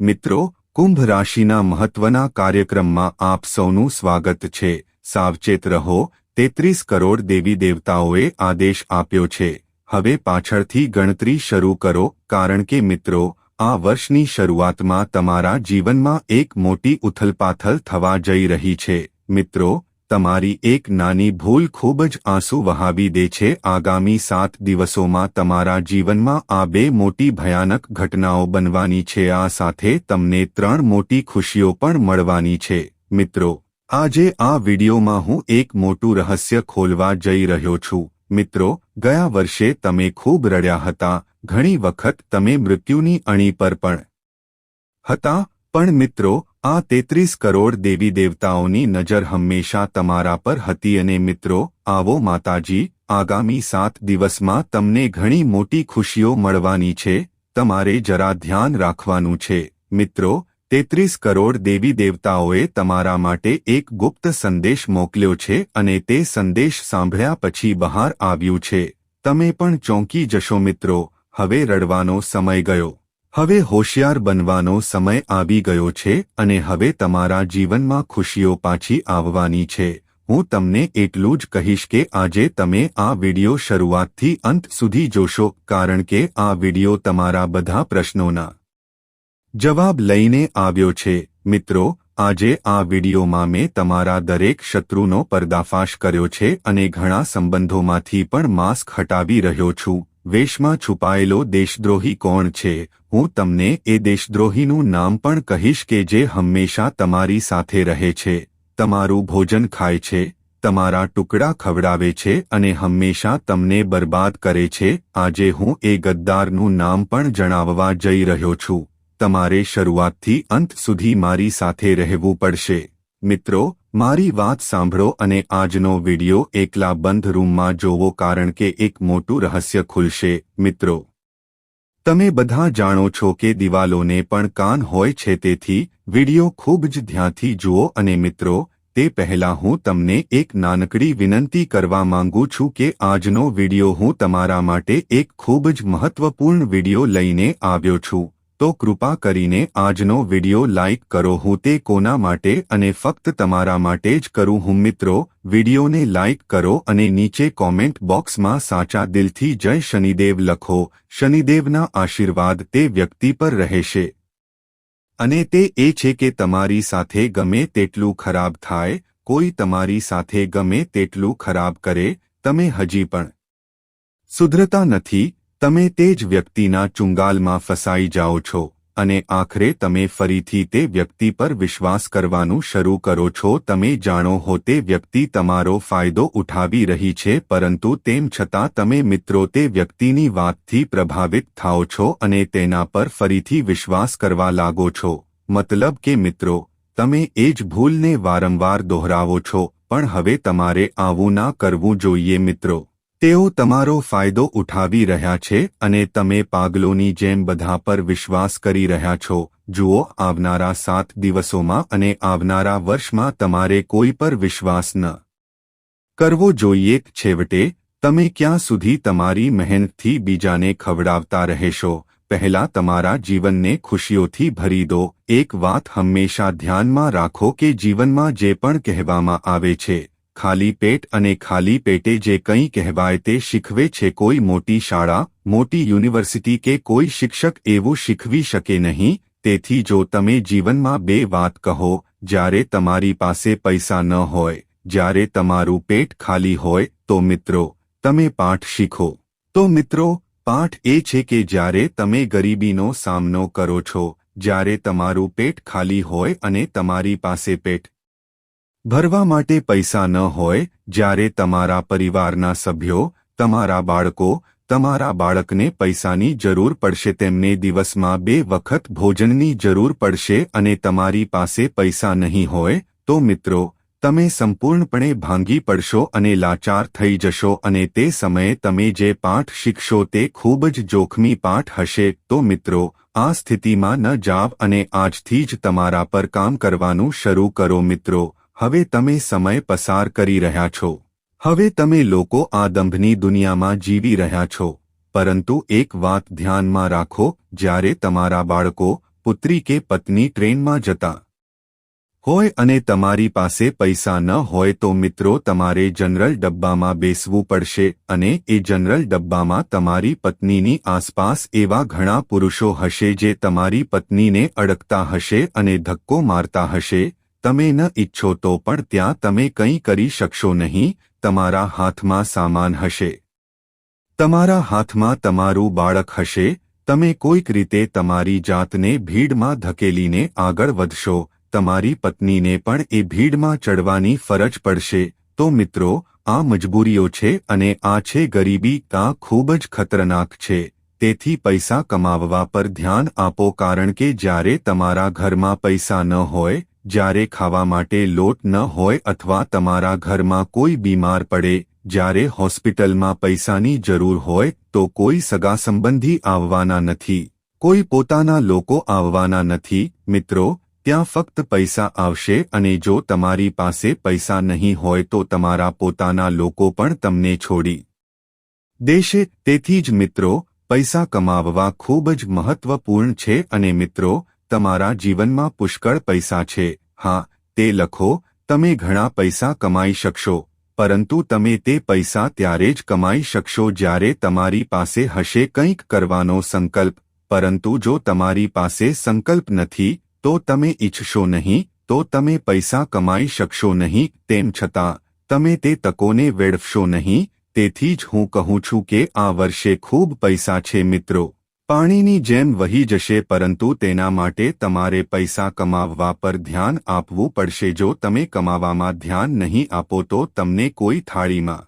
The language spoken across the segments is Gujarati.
મિત્રો, કુંભ રાશિના મહત્વના કાર્યક્રમમાં આપ સૌનું સ્વાગત છે. સાવચેત રહો, તેત્રીસ કરોડ દેવી દેવતાઓએ આદેશ આપ્યો છે. હવે પાછળથી ગણતરી શરૂ કરો, કારણ કે મિત્રો, આ વર્ષની શરૂઆતમાં તમારા જીવનમાં એક મોટી ઉથલપાથલ થવા જઈ રહી છે. મિત્રો તમારી એક નાની ભૂલ ખૂબ જ આંસુ વહાવી દે છે. આગામી સાત દિવસોમાં તમારા જીવનમાં આ બે મોટી ભયાનક ઘટનાઓ બનવાની છે. આ સાથે તમને ત્રણ મોટી ખુશીઓ પણ મળવાની છે. મિત્રો, આજે આ વિડિયોમાં હું એક મોટું રહસ્ય ખોલવા જઈ રહ્યો છું. મિત્રો, ગયા વર્ષે તમે ખૂબ રડ્યા હતા. ઘણી વખત તમે મૃત્યુની અણી પર પણ હતા. પણ મિત્રો આ તેત્રીસ કરોડ દેવી દેવતાઓની નજર હંમેશા તમારા પર હતી અને મિત્રો, આવો માતાજી, આગામી સાત દિવસમાં તમને ઘણી મોટી ખુશીઓ મળવાની છે, તમારે જરા ધ્યાન રાખવાનું છે. મિત્રો, તેત્રીસ કરોડ દેવી દેવતાઓએ તમારા માટે એક ગુપ્ત સંદેશ મોકલ્યો છે અને તે સંદેશ સાંભળ્યા પછી બહાર આવ્યું છે. તમે પણ ચોંકી જશો મિત્રો. હવે રડવાનો સમય ગયો. હવે હોશિયાર બનવાનો સમય આવી ગયો છે અને હવે તમારા જીવનમાં ખુશીઓ પાછી આવવાની છે. હું તમને એટલું જ કહીશ કે આજે તમે આ વિડિયો શરૂઆતથી અંત સુધી જોશો, કારણ કે આ વિડિયો તમારા બધા પ્રશ્નોના જવાબ લઈને આવ્યો છે. મિત્રો, આજે આ વિડિયોમાં મેં તમારા દરેક શત્રુનો પર્દાફાશ કર્યો છે અને ઘણા સંબંધોમાંથી પણ માસ્ક હટાવી રહ્યો છું. વેશમાં છુપાયેલો દેશદ્રોહી કોણ છે? હું તમને એ દેશદ્રોહીનું નામ પણ કહીશ કે જે હંમેશા તમારી સાથે રહે છે. તમારું ભોજન ખાય છે, તમારા ટુકડા ખવડાવે છે અને હંમેશા તમને બરબાદ કરે છે. આજે હું એ ગદ્દારનું નામ પણ જણાવવા જઈ રહ્યો છું. તમારે શરૂઆતથી અંત સુધી મારી સાથે રહેવું પડશે. મિત્રો મારી વાત સાંભળો અને આજનો વિડિયો એકલા બંધ રૂમમાં જોવો કારણ કે એક મોટું રહસ્ય ખુલશે, મિત્રો. તમે બધા જાણો છો કે દિવાલોને પણ કાન હોય છે તેથી, વિડિયો ખૂબ જ ધ્યાનથી જુઓ અને મિત્રો, તે પહેલાં હું તમને એક નાનકડી વિનંતી કરવા માંગુ છું કે આજનો વિડિયો હું તમારા માટે એક ખૂબ જ મહત્વપૂર્ણ વિડિયો લઈને આવ્યો છું. તો કૃપા કરીને આજનો વિડિયો લાઇક કરો. હું તે કોના માટે અને ફક્ત તમારા માટે જ કરું હું મિત્રો? વિડિયોને લાઇક કરો અને નીચે કોમેન્ટ બોક્સમાં સાચા દિલથી જય શનિદેવ લખો. શનિદેવના આશીર્વાદ તે વ્યક્તિ પર રહેશે. અને તે એ છે કે તમારી સાથે ગમે તેટલું ખરાબ થાય, કોઈ તમારી સાથે ગમે તેટલું ખરાબ કરે, તમે હજી પણ. સુધરતા નથી તમે તે જ વ્યક્તિના ચુંગાલમાં ફસાઈ જાઓ છો અને આખરે તમે ફરીથી તે વ્યક્તિ પર વિશ્વાસ કરવાનું શરૂ કરો છો. તમે જાણો હો તે વ્યક્તિ તમારો ફાયદો ઉઠાવી રહી છે, પરંતુ તેમ છતાં તમે મિત્રો તે વ્યક્તિની વાતથી પ્રભાવિત થાઓ છો અને તેના પર ફરીથી વિશ્વાસ કરવા લાગો છો. મતલબ કે મિત્રો, તમે એ જ ભૂલને વારંવાર દોહરાવો છો, પણ હવે તમારે આવું ના કરવું જોઈએ મિત્રો. તેઓ તમારો ફાયદો ઉઠાવી રહ્યા છે અને તમે પાગલોની જેમ બધા પર વિશ્વાસ કરી રહ્યા છો. જુઓ, આવનારા સાત દિવસોમાં અને આવનારા વર્ષમાં તમારે કોઈ પર વિશ્વાસ ન કરવો જોઈએ. છેવટે, તમે ક્યાં સુધી તમારી મહેનતથી બીજાને ખવડાવતા રહેશો? પહેલા તમારા જીવનને ખુશીઓથી ભરી દો. એક વાત હંમેશા ધ્યાનમાં રાખો કે જીવનમાં જે પણ કહેવામાં આવે છે ખાલી પેટ અને ખાલી પેટે જે કંઈ કહેવાય તે શીખવે છે. કોઈ મોટી શાળા, મોટી યુનિવર્સિટી કે કોઈ શિક્ષક એવું શીખવી શકે નહીં. તેથી જો તમે જીવનમાં બે વાત કહો, જ્યારે તમારી પાસે પૈસા ન હોય, જ્યારે તમારું પેટ ખાલી હોય, તો મિત્રો, તમે પાઠ શીખો. તો મિત્રો, પાઠ એ છે કે જ્યારે તમે ગરીબીનો સામનો કરો છો, જ્યારે તમારું પેટ ખાલી હોય અને તમારી પાસે પેટ ભરવા માટે પૈસા ન હોય, જ્યારે તમારા પરિવારના સભ્યો, તમારા બાળકો, તમારા બાળકને પૈસાની જરૂર પડશે, તેમને દિવસમાં બે વખત ભોજનની જરૂર પડશે અને તમારી પાસે પૈસા નહીં હોય, તો મિત્રો, તમે સંપૂર્ણપણે ભાંગી પડશો અને લાચાર થઈ જશો અને તે સમયે તમે જે પાઠ શીખશો તે ખૂબ જ જોખમી પાઠ હશે. તો મિત્રો, આ સ્થિતિમાં ન જાવ અને આજથી જ તમારા પર કામ કરવાનું શરૂ કરો મિત્રો. હવે તમે સમય પસાર કરી રહ્યા છો. હવે તમે લોકો આ દંભની દુનિયામાં જીવી રહ્યા છો. પરંતુ એક વાત ધ્યાનમાં રાખો, જ્યારે તમારા બાળકો, પુત્રી કે પત્ની ટ્રેનમાં જતા હોય અને તમારી પાસે પૈસા ન હોય તો મિત્રો તમારે જનરલ ડબ્બામાં બેસવું પડશે અને એ જનરલ ડબ્બામાં તમારી પત્નીની આસપાસ એવા ઘણા પુરુષો હશે જે તમારી પત્નીને અડકતા હશે અને ધક્કો મારતા હશે તમે ન ઈચ્છો તો પણ ત્યાં તમે કંઈ કરી શકશો નહીં, તમારા હાથમાં સામાન હશે. તમારા હાથમાં તમારું બાળક હશે, તમે કોઈક રીતે તમારી જાતને ભીડમાં ધકેલીને આગળ વધશો, તમારી પત્નીને પણ એ ભીડમાં ચડવાની ફરજ પડશે. તો મિત્રો, આ મજબૂરીઓ છે અને આ છે ગરીબી કા ખૂબ જ ખતરનાક છે. તેથી પૈસા કમાવવા પર ધ્યાન આપો કારણ કે જ્યારે તમારા ઘરમાં પૈસા ન હોય જ્યારે ખાવા માટે લોટ ન હોય અથવા તમારા ઘરમાં કોઈ બીમાર પડે, જ્યારે હોસ્પિટલમાં પૈસાની જરૂર હોય, તો કોઈ સગા સંબંધી આવવાના નથી. કોઈ પોતાના લોકો આવવાના નથી. મિત્રો, ત્યાં ફક્ત પૈસા આવશે અને જો તમારી પાસે પૈસા નહીં હોય તો તમારા પોતાના લોકો પણ તમને છોડી દેશે. તેથી જ મિત્રો, પૈસા કમાવવા ખૂબ જ મહત્વપૂર્ણ છે અને મિત્રો તમારા જીવનમાં પુષ્કળ પૈસા છે. હા, તે લખો, તમે ઘણા પૈસા કમાઈ શકશો, પરંતુ તમે તે પૈસા ત્યારે જ કમાઈ શકશો જ્યારે તમારી પાસે હશે કંઈક કરવાનો સંકલ્પ, પરંતુ જો તમારી પાસે સંકલ્પ નથી, તો તમે ઈચ્છશો નહીં, તો તમે પૈસા કમાઈ શકશો નહીં, તેમ છતાં, તમે તે તકોને વેડફશો નહીં, તેથી જ હું કહું છું કે આ વર્ષે ખૂબ પૈસા છે મિત્રો. પાણીની જેમ વહી જશે પરંતુ તેના માટે તમારે પૈસા કમાવવા પર ધ્યાન આપવું પડશે. જો તમે કમાવામાં ધ્યાન નહીં આપો તો તમને કોઈ થાળીમાં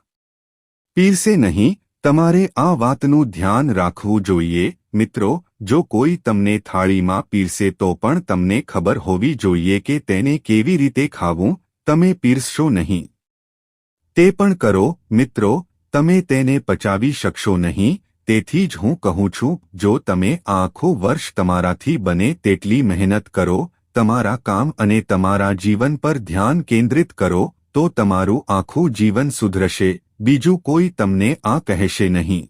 પીરસે નહીં. તમારે આ વાતનું ધ્યાન રાખવું જોઈએ. મિત્રો, જો કોઈ તમને થાળીમાં પીરસે તો પણ તમને ખબર હોવી જોઈએ કે તેને કેવી રીતે ખાવું. તમે પીરસશો નહીં. તે પણ કરો. મિત્રો, તમે તેને પચાવી શકશો નહીં. તેથી જ હું કહું છું, જો તમે આખું વર્ષ તમારાથી બને તેટલી મહેનત કરો, તમારા કામ અને તમારા જીવન પર ધ્યાન કેન્દ્રિત કરો, તો તમારું આખું જીવન સુધરશે, બીજું કોઈ તમને આ કહેશે નહીં.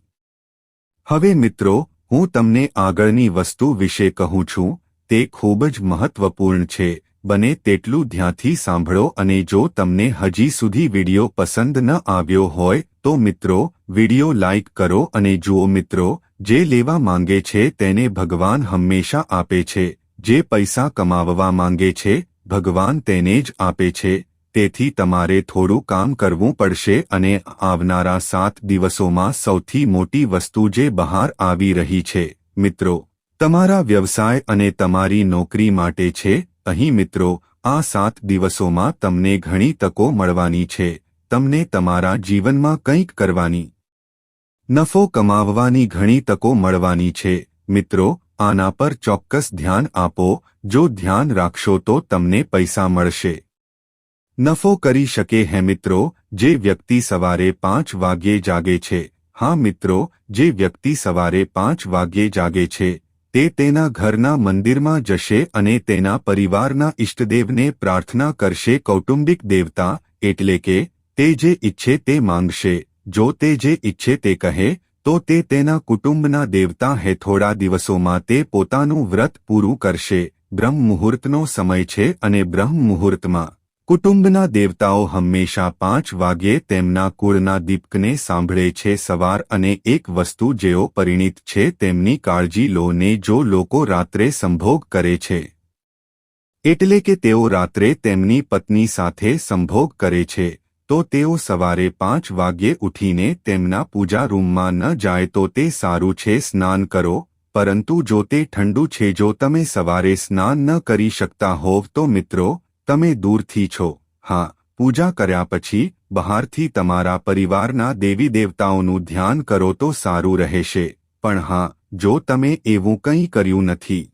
હવે મિત્રો, હું તમને આગળની વસ્તુ વિશે કહું છું, તે ખૂબ જ મહત્વપૂર્ણ છે, બને તેટલું ધ્યાનથી સાંભળો અને જો તમને હજી સુધી વિડિયો પસંદ ન આવ્યો હોય તો મિત્રો, વિડિયો લાઇક કરો અને જુઓ મિત્રો, જે લેવા માંગે છે તેને ભગવાન હંમેશા આપે છે. જે પૈસા કમાવવા માંગે છે, ભગવાન તેને જ આપે છે. તેથી તમારે થોડું કામ કરવું પડશે અને આવનારા સાત દિવસોમાં સૌથી મોટી વસ્તુ જે બહાર આવી રહી છે, મિત્રો, તમારા વ્યવસાય અને તમારી નોકરી માટે છે. અહીં મિત્રો, આ સાત દિવસોમાં તમને ઘણી તકો મળવાની છે. તમને તમારા જીવનમાં કંઈક કરવાની નફો કમાવવાની ઘણી તકો મળવાની છે. મિત્રો, આના પર ચોક્કસ ધ્યાન આપો. જો ધ્યાન રાખશો તો તમને પૈસા મળશે. નફો કરી શકે હે મિત્રો, જે વ્યક્તિ સવારે પાંચ વાગ્યે જાગે છે. હા મિત્રો, જે વ્યક્તિ સવારે પાંચ વાગ્યે જાગે છે, તે તેના ઘરના મંદિરમાં જશે અને તેના પરિવારના ઇષ્ટદેવને પ્રાર્થના કરશે કૌટુંબિક દેવતા, એટલે કે તે જે ઈચ્છે તે માંગશે. જો તે જે ઈચ્છે તે કહે, તો તે તેના કુટુંબના દેવતા હે થોડા દિવસોમાં તે પોતાનું વ્રત પૂરું કરશે. બ્રહ્મ મુહૂર્તનો સમય છે અને બ્રહ્મ મુહૂર્તમાં કુટુંબના દેવતાઓ હંમેશા પાંચ વાગ્યે તેમના કુળના દીપકને સાંભળે છે સવાર અને એક વસ્તુ જેઓ પરિણિત છે તેમની કાળજી લો ને જો લોકો રાત્રે સંભોગ કરે છે. એટલે કે તેઓ રાત્રે તેમની પત્ની સાથે સંભોગ કરે છે. તો તેઓ સવારે પાંચ વાગ્યે ઉઠીને તેમના પૂજા રૂમમાં ન જાય તો તે સારું છે, સ્નાન કરો. પરંતુ જો તે ઠંડુ છે, જો તમે સવારે સ્નાન ન કરી શકતા હોવ તો મિત્રો, તમે દૂરથી છો. હા, પૂજા કર્યા પછી બહારથી તમારા પરિવારના દેવી દેવતાઓનું ધ્યાન કરો તો સારું રહેશે. પણ હા, જો તમે એવું કંઈ કર્યું નથી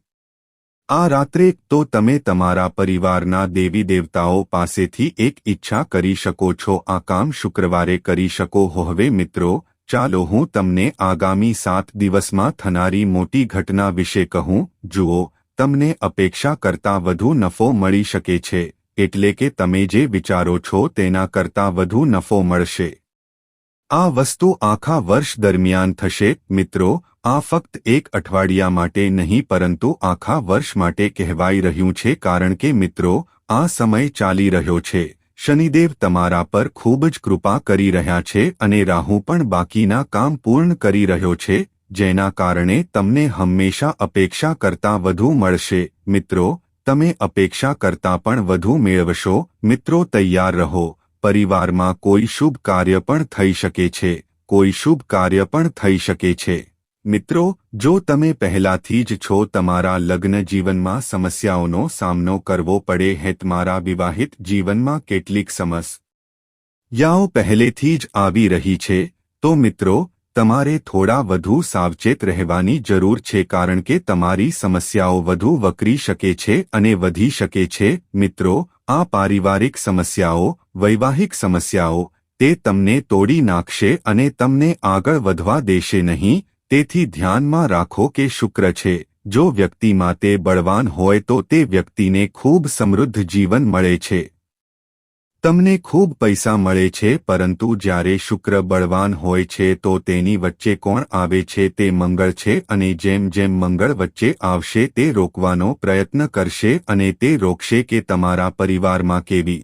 આ રાત્રે તો તમે તમારા પરિવારના દેવી દેવતાઓ પાસેથી એક ઈચ્છા કરી શકો છો. આ કામ શુક્રવારે કરી શકો હો. હવે મિત્રો, ચાલો હું તમને આગામી સાત દિવસમાં થનારી મોટી ઘટના વિશે કહું. જુઓ, તમને અપેક્ષા કરતાં વધુ નફો મળી શકે છે, એટલે કે તમે જે વિચારો છો તેના કરતાં વધુ નફો મળશે. આ વસ્તુ આખા વર્ષ દરમિયાન થશે, મિત્રો. આ ફક્ત એક અઠવાડિયા માટે નહીં, પરંતુ આખા વર્ષ માટે કહેવાઈ રહ્યું છે કારણ કે, મિત્રો, આ સમય ચાલી રહ્યો છે. શનિદેવ તમારા પર ખૂબ જ કૃપા કરી રહ્યા છે અને રાહુ પણ બાકીના કામ પૂર્ણ કરી રહ્યો છે, જેના કારણે તમને હંમેશા અપેક્ષા કરતાં વધુ મળશે. મિત્રો, તમે અપેક્ષા કરતાં પણ વધુ મેળવશો. મિત્રો, તૈયાર રહો. પરિવારમાં કોઈ શુભ કાર્ય પણ થઈ શકે છે, કોઈ શુભ કાર્ય પણ થઈ શકે છે. મિત્રો, જો તમે પહેલાથી જ છો, તમારા લગ્ન જીવનમાં સમસ્યાઓનો સામનો કરવો પડે હે તમારા વિવાહિત જીવનમાં કેટલીક સમસ્યાઓ પહેલેથી જ આવી રહી છે, તો મિત્રો, તમારે થોડા વધુ સાવચેત રહેવાની જરૂર છે કારણ કે તમારી સમસ્યાઓ વધુ વકરી શકે છે અને વધી શકે છે. મિત્રો આ પારિવારિક સમસ્યાઓ, વૈવાહિક સમસ્યાઓ, તે તમને તોડી નાખશે અને તમને આગળ વધવા દેશે નહીં, તેથી ધ્યાનમાં રાખો કે શુક્ર છે. જો વ્યક્તિમાં તે બળવાન હોય તો તે વ્યક્તિને ખૂબ સમૃદ્ધ જીવન મળે છે. તમને ખૂબ પૈસા મળે છે, પરંતુ જ્યારે શુક્ર બળવાન હોય છે, તો તેની વચ્ચે કોણ આવે છે તે મંગળ છે અને જેમ જેમ મંગળ વચ્ચે આવશે તે રોકવાનો પ્રયત્ન કરશે અને તે રોકશે કે તમારા પરિવારમાં કેવી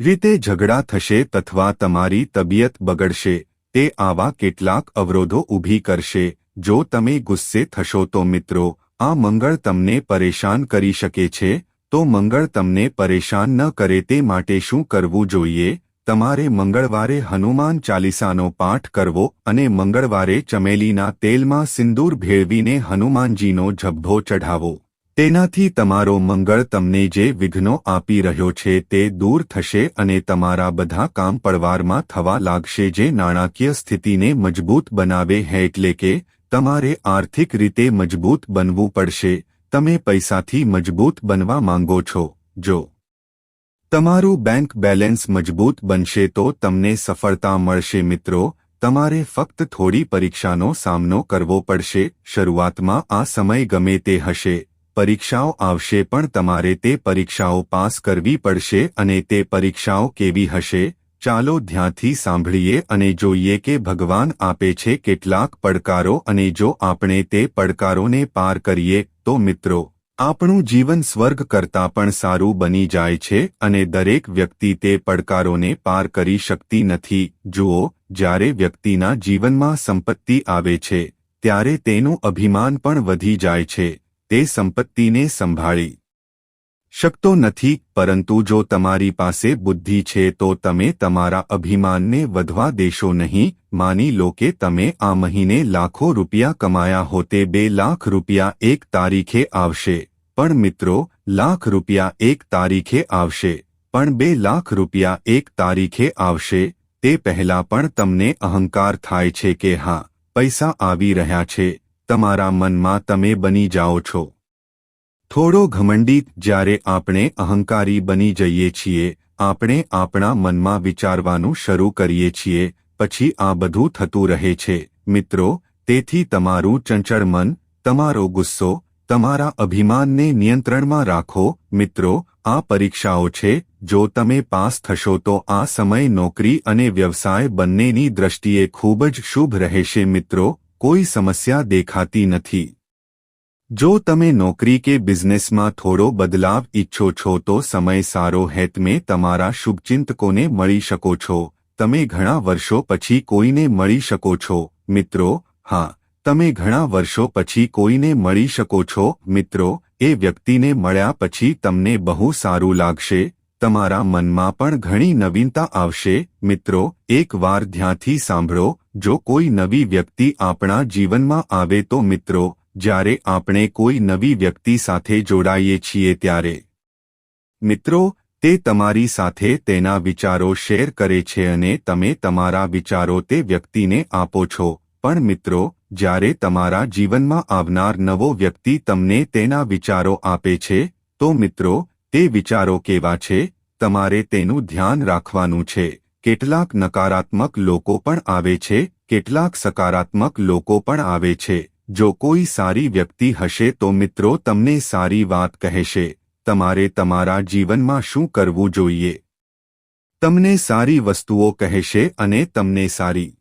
રીતે ઝઘડા થશે તથવા તમારી તબિયત બગડશે, તે આવા કેટલાક અવરોધો ઊભી કરશે. જો તમે ગુસ્સે થશો તો મિત્રો, આ મંગળ તમને પરેશાન કરી શકે છે તો મંગળ તમને પરેશાન ન કરે તે માટે શું કરવું જોઈએ? તમારે મંગળવારે હનુમાન ચાલીસાનો પાઠ કરવો અને મંગળવારે ચમેલીના તેલમાં સિંદૂર ભેળવીને હનુમાનજીનો ઝબ્ભો ચઢાવો. તેનાથી તમારો મંગળ તમને જે વિઘ્નો આપી રહ્યો છે તે દૂર થશે અને તમારા બધા કામ પડવારમાં થવા લાગશે જે નાણાકીય સ્થિતિને મજબૂત બનાવે હે એટલે કે તમારે આર્થિક રીતે મજબૂત બનવું પડશે. તમે પૈસાથી મજબૂત બનવા માંગો છો, જો તમારું બેંક બેલેન્સ મજબૂત બનશે તો તમને સફળતા મળશે મિત્રો, તમારે ફક્ત થોડી પરીક્ષાનો સામનો કરવો પડશે, શરૂઆતમાં આ સમય ગમે તે હશે, પરીક્ષાઓ આવશે પણ તમારે તે પરીક્ષાઓ પાસ કરવી પડશે અને તે પરીક્ષાઓ કેવી હશે, ચાલો ધ્યાનથી સાંભળીએ અને જોઈએ કે ભગવાન આપે છે કેટલાક પડકારો અને જો આપણે તે પડકારોને પાર કરીએ તો મિત્રો, આપણું જીવન સ્વર્ગ કરતાં પણ સારું બની જાય છે અને દરેક વ્યક્તિ તે પડકારોને પાર કરી શકતી નથી. જુઓ, જ્યારે વ્યક્તિના જીવનમાં સંપત્તિ આવે છે, ત્યારે તેનું અભિમાન પણ વધી જાય છે, તે સંપત્તિને સંભાળી શકતો નથી, પરંતુ જો તમારી પાસે બુદ્ધિ છે તો તમે તમારા અભિમાનને વધવા દેશો નહીં, માની લો કે તમે આ મહિને લાખો રૂપિયા કમાયા હો તે બે લાખ રૂપિયા એક તારીખે આવશે. પણ મિત્રો, લાખ રૂપિયા એક તારીખે આવશે. પણ બે લાખ રૂપિયા એક તારીખે આવશે, તે પહેલા પણ તમને અહંકાર થાય છે કે હા, પૈસા આવી રહ્યા છે, તમારા મનમાં તમે બની જાઓ છો. થોડો ઘમંડિત જ્યારે આપણે અહંકારી બની જઈએ છીએ, આપણે આપણા મનમાં વિચારવાનું શરૂ કરીએ છીએ, પછી આ બધું થતું રહે છે. મિત્રો, તેથી તમારું ચંચળ મન, તમારો ગુસ્સો, તમારા અભિમાનને નિયંત્રણમાં રાખો. મિત્રો, આ પરીક્ષાઓ છે, જો તમે પાસ થશો તો આ સમય નોકરી અને વ્યવસાય બંનેની દ્રષ્ટિએ ખૂબ જ શુભ રહેશે. મિત્રો, કોઈ સમસ્યા દેખાતી નથી. જો તમે નોકરી કે બિઝનેસમાં થોડો બદલાવ ઈચ્છો છો તો સમય સારો હેતમે તમારા શુભચિંતકોને મળી શકો છો. તમે ઘણા વર્ષો પછી કોઈને મળી શકો છો. મિત્રો, હા, તમે ઘણા વર્ષો પછી કોઈને મળી શકો છો. મિત્રો, એ વ્યક્તિને મળ્યા પછી તમને બહુ સારું લાગશે. તમારા મનમાં પણ ઘણી નવીનતા આવશે. મિત્રો, એક વાર ધ્યાનથી સાંભળો, જો કોઈ નવી વ્યક્તિ આપણા જીવનમાં આવે તો મિત્રો જ્યારે આપણે કોઈ નવી વ્યક્તિ સાથે જોડાઈએ છીએ ત્યારે. મિત્રો, તે તમારી સાથે તેના વિચારો શેર કરે છે અને તમે તમારા વિચારો તે વ્યક્તિને આપો છો. પણ મિત્રો, જ્યારે તમારા જીવનમાં આવનાર નવો વ્યક્તિ તમને તેના વિચારો આપે છે, તો મિત્રો, તે વિચારો કેવા છે? તમારે તેનું ધ્યાન રાખવાનું છે. કેટલાક નકારાત્મક લોકો પણ આવે છે, કેટલાક સકારાત્મક લોકો પણ આવે છે. જો કોઈ સારી વ્યક્તિ હશે તો મિત્રો તમને સારી વાત કહેશે. તમારે તમારા જીવનમાં શું કરવું જોઈએ? તમને સારી વસ્તુઓ કહેશે અને તમને સારી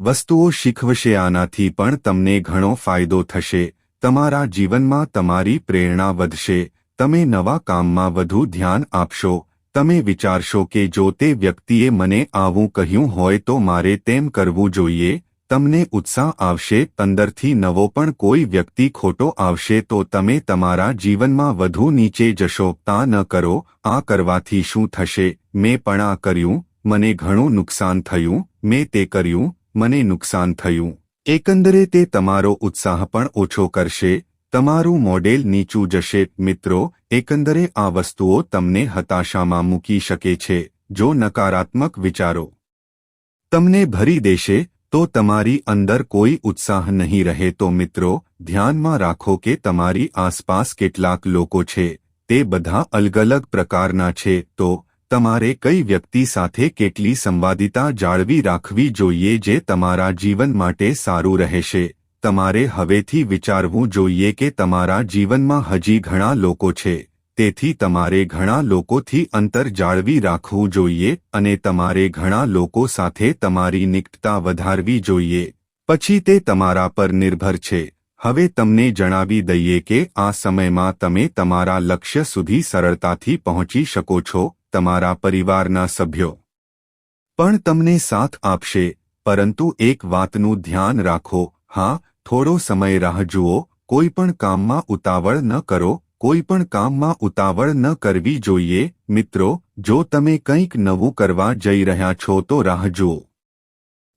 વસ્તુઓ શીખવશે. આનાથી પણ તમને ઘણો ફાયદો થશે. તમારા જીવનમાં તમારી પ્રેરણા વધશે. તમે નવા કામમાં વધુ ધ્યાન આપશો. તમે વિચારશો કે જો તે વ્યક્તિએ મને આવું કહ્યું હોય તો મારે તેમ કરવું જોઈએ. તમને ઉત્સાહ આવશે, અંદરથી નવો પણ કોઈ વ્યક્તિ ખોટો આવશે તો તમે તમારા જીવનમાં વધુ નીચે જશો. તા ન કરો, આ કરવાથી શું થશે? મેં પણ આ કર્યું, મને ઘણું નુકસાન થયું, મેં તે કર્યું, મને નુકસાન થયું. એકંદરે તે તમારો ઉત્સાહ પણ ઓછો કરશે, તમારું મોડેલ નીચું જશે. મિત્રો, એકંદરે આ વસ્તુઓ તમને હતાશામાં મૂકી શકે છે, જો નકારાત્મક વિચારો તમને ભરી દેશે તો તમારી અંદર કોઈ ઉત્સાહ નહીં રહે તો મિત્રો, ધ્યાનમાં રાખો કે તમારી આસપાસ કેટલાક લોકો છે, તે બધા અલગ અલગ પ્રકારના છે, તો તમારે કઈ વ્યક્તિ સાથે કેટલી સંવાદિતા જાળવી રાખવી જોઈએ જે તમારા જીવન માટે સારું રહેશે? તમારે હવેથી વિચારવું જોઈએ કે તમારા જીવનમાં હજી ઘણા લોકો છે. તેથી તમારે ઘણા લોકોથી અંતર જાળવી રાખવું જોઈએ અને તમારે ઘણા લોકો સાથે તમારી નિકટતા વધારવી જોઈએ. પછી તે તમારા પર નિર્ભર છે. હવે તમને જણાવી દઈએ કે આ સમયમાં તમે તમારા લક્ષ્ય સુધી સરળતાથી પહોંચી શકો છો, તમારા પરિવારના સભ્યો. પણ તમને સાથ આપશે, પરંતુ એક વાતનું ધ્યાન રાખો, હા, થોડો સમય રાહ જુઓ, કોઈ પણ કામમાં ઉતાવળ ન કરો કોઈ પણ કામમાં ઉતાવળ ન કરવી જોઈએ, મિત્રો, જો તમે કંઈક નવું કરવા જઈ રહ્યા છો તો રાહ જુઓ.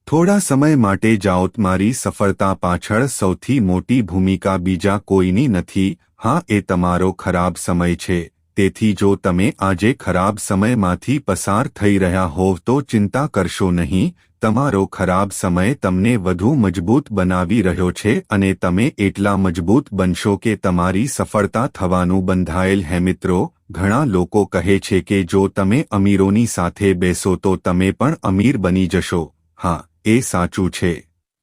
થોડા સમય માટે જાઓ મારી સફળતા પાછળ સૌથી મોટી ભૂમિકા બીજા કોઈની નથી, હા, એ તમારો ખરાબ સમય છે. તેથી જો તમે આજે ખરાબ સમયમાંથી પસાર થઈ રહ્યા હોવ તો ચિંતા કરશો નહીં તમારો ખરાબ સમય તમને વધુ મજબૂત બનાવી રહ્યો છે અને તમે એટલા મજબૂત બનશો કે તમારી સફળતા થવાનું બંધાયેલ હે મિત્રો. ઘણા લોકો કહે છે કે જો તમે અમીરોની સાથે બેસો તો તમે પણ અમીર બની જશો. હા, એ સાચું છે.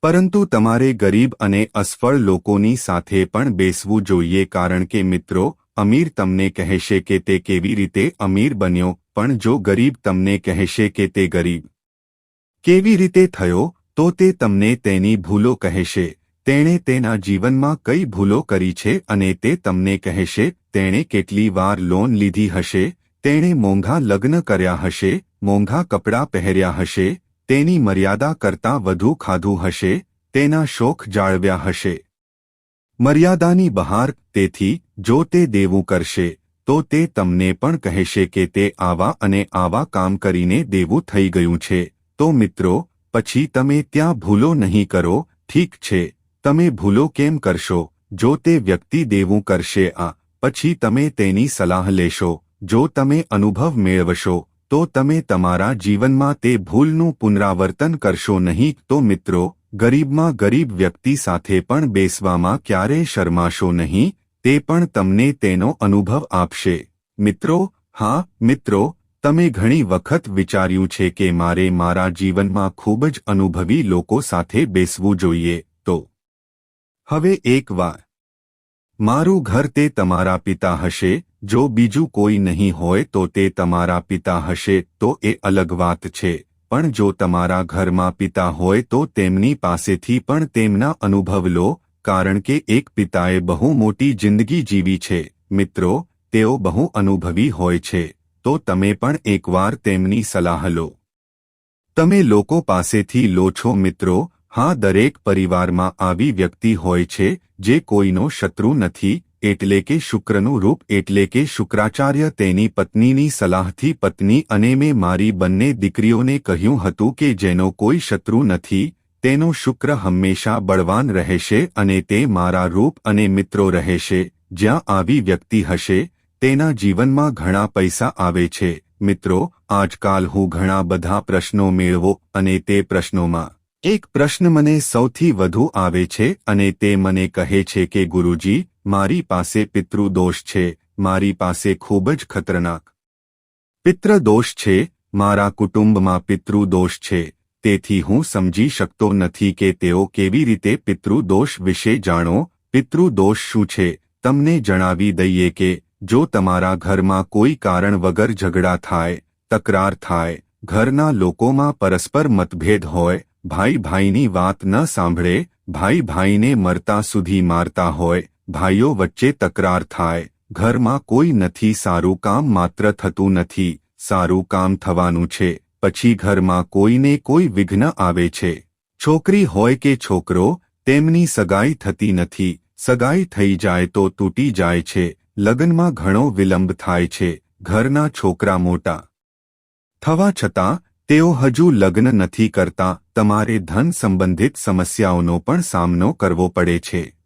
પરંતુ તમારે ગરીબ અને અસફળ લોકોની સાથે પણ બેસવું જોઈએ કારણ કે મિત્રો, અમીર તમને કહેશે કે તે કેવી રીતે અમીર બન્યો, પણ જો ગરીબ તમને કહેશે કે તે ગરીબ કેવી રીતે થયો, તો તે તમને તેની ભૂલો કહેશે. તેણે તેના જીવનમાં કઈ ભૂલો કરી છે અને તે તમને કહેશે, તેણે કેટલી વાર લોન લીધી હશે, તેણે મોંઘા લગ્ન કર્યા હશે, મોંઘા કપડાં પહેર્યા હશે, તેની મર્યાદા કરતાં વધુ ખાધું હશે, તેના શોખ જાળવ્યા હશે. મર્યાદાની બહાર, તેથી, જો તે દેવું કરશે, તો તે તમને પણ કહેશે કે તે આવા અને આવા કામ કરીને દેવું થઈ ગયું છે. તો મિત્રો, પછી તમે ત્યાં ભૂલો નહીં કરો, ઠીક છે, તમે ભૂલો કેમ કરશો? જો તે વ્યક્તિ દેવું કરશે, આ, પછી તમે તેની સલાહ લેશો. જો તમે અનુભવ મેળવશો, તો તમે તમારા જીવનમાં તે ભૂલનું પુનરાવર્તન કરશો નહીં. તો મિત્રો, ગરીબમાં ગરીબ વ્યક્તિ સાથે પણ બેસવામાં ક્યારેય શરમાશો નહીં? તે પણ તમને તેનો અનુભવ આપશે. મિત્રો, હા, મિત્રો તમે ઘણી વખત વિચાર્યું છે કે મારે મારા જીવનમાં ખૂબ જ અનુભવી લોકો સાથે બેસવું જોઈએ, તો હવે એક વાર. મારું ઘર તે તમારા પિતા હશે, જો બીજું કોઈ નહીં હોય તો તે તમારા પિતા હશે, તો એ અલગ વાત છે, પણ જો તમારા ઘરમાં પિતા હોય તો તેમની પાસેથી પણ તેમના અનુભવ લો, કારણ કે એક પિતાએ બહુ મોટી જિંદગી જીવી છે, મિત્રો, તેઓ બહુ અનુભવી હોય છે. તો તમે પણ એકવાર તેમની સલાહ લો. તમે લોકો પાસેથી લો છો મિત્રો, હા, દરેક પરિવારમાં આવી વ્યક્તિ હોય છે, જે કોઈનો શત્રુ નથી, એટલે કે શુક્રનું રૂપ, એટલે કે શુક્રાચાર્ય તેની પત્નીની સલાહથી પત્ની અને મેં મારી બંને દીકરીઓને કહ્યું હતું કે જેનો કોઈ શત્રુ નથી, તેનો શુક્ર હંમેશા બળવાન રહેશે અને તે મારા રૂપ અને મિત્રો રહેશે, જ્યાં આવી વ્યક્તિ હશે તેના જીવનમાં ઘણા પૈસા આવે છે. મિત્રો, આજકાલ હું ઘણા બધા પ્રશ્નો મેળવો અને તે પ્રશ્નોમાં એક પ્રશ્ન મને સૌથી વધુ આવે છે અને તે મને કહે છે કે, ગુરુજી, મારી પાસે પિતૃદોષ છે. મારી પાસે ખૂબ જ ખતરનાક પિતૃદોષ છે. મારા કુટુંબમાં પિતૃદોષ છે. તેથી હું સમજી શકતો નથી કે તેઓ કેવી રીતે પિતૃદોષ વિશે જાણો. પિતૃદોષ શું છે? તમને જણાવી દઈએ કે જો તમારા ઘરમાં કોઈ કારણ વગર ઝઘડા થાય, તકરાર થાય, ઘરના લોકોમાં પરસ્પર મતભેદ હોય ભાઈ ભાઈની વાત ન સાંભળે ભાઈ ભાઈને મરતા સુધી મારતા હોય, ભાઈઓ વચ્ચે તકરાર થાય, ઘરમાં કોઈ નથી, સારું કામ માત્ર થતું નથી, સારું કામ થવાનું છે, પછી ઘરમાં કોઈને કોઈ વિઘ્ન આવે છે. છોકરી હોય કે છોકરો, તેમની સગાઈ થતી નથી, સગાઈ થઈ જાય તો તૂટી જાય છે લગ્નમાં ઘણો વિલંબ થાય છે, ઘરના છોકરા મોટા. થવા છતાં, તેઓ હજુ લગ્ન નથી કરતા, તમારે ધન સંબંધિત સમસ્યાઓનો પણ સામનો કરવો પડે છે.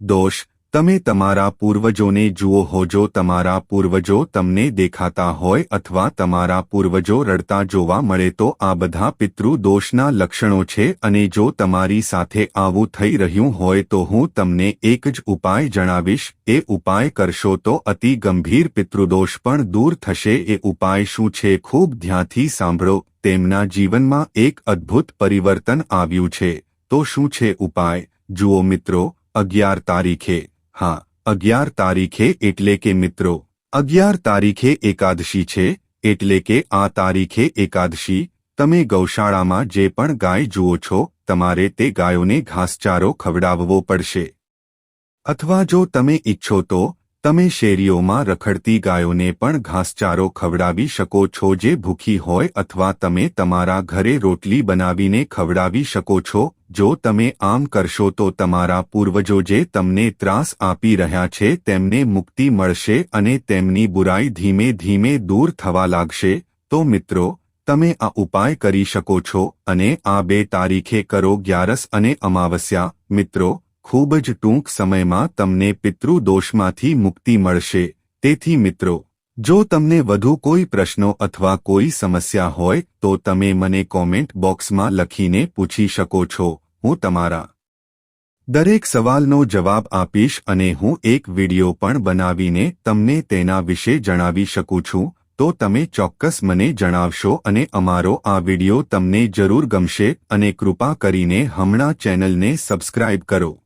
દોષ તમે તમારા પૂર્વજોને જુઓ હો, જો તમારા પૂર્વજો તમને દેખાતા હોય અથવા તમારા પૂર્વજો રડતા જોવા મળે, તો આ બધા પિતૃ દોષના લક્ષણો છે અને જો તમારી સાથે આવું થઈ રહ્યું હોય, તો હું તમને એક જ ઉપાય જણાવીશ. એ ઉપાય કરશો તો અતિ ગંભીર પિતૃદોષ પણ દૂર થશે. એ ઉપાય શું છે ખૂબ ધ્યાનથી સાંભળો. તેમના જીવનમાં એક અદ્ભુત પરિવર્તન આવ્યું છે. તો શું છે ઉપાય? જુઓ મિત્રો, અગિયાર તારીખે હા, અગિયાર તારીખે એટલે કે મિત્રો, અગિયાર તારીખે એકાદશી છે, એટલે કે આ તારીખે એકાદશી, તમે ગૌશાળામાં જે પણ ગાય જુઓ છો, તમારે તે ગાયોને ઘાસચારો ખવડાવવો પડશે. અથવા જો તમે ઈચ્છો તો તમે શેરીઓમાં રખડતી ગાયોને પણ ઘાસચારો ખવડાવી શકો છો જે ભૂખી હોય અથવા તમે તમારા ઘરે રોટલી બનાવીને ખવડાવી શકો છો. જો તમે આમ કરશો તો તમારા પૂર્વજો જે તમને ત્રાસ આપી રહ્યા છે તેમને મુક્તિ મળશે અને તેમની બુરાઈ ધીમે ધીમે દૂર થવા લાગશે. તો મિત્રો, તમે આ ઉપાય કરી શકો છો અને આ બે તારીખે કરો ગ્યારસ અને અમાવસ્યા. મિત્રો ખૂબ જ ટૂંક સમયમાં તમને પિતૃદોષમાંથી મુક્તિ મળશે. તેથી મિત્રો, જો તમને વધુ કોઈ પ્રશ્નો અથવા કોઈ સમસ્યા હોય, તો તમે મને કોમેન્ટ બોક્સમાં લખીને પૂછી શકો છો. હું તમારા દરેક સવાલનો જવાબ આપીશ અને હું એક વિડિયો પણ બનાવીને તમને તેના વિશે જણાવી શકું છું. તો તમે ચોક્કસ મને જણાવશો અને અમારો આ વિડિયો તમને જરૂર ગમશે અને કૃપા કરીને હમણાં ચેનલને સબસ્ક્રાઇબ કરો.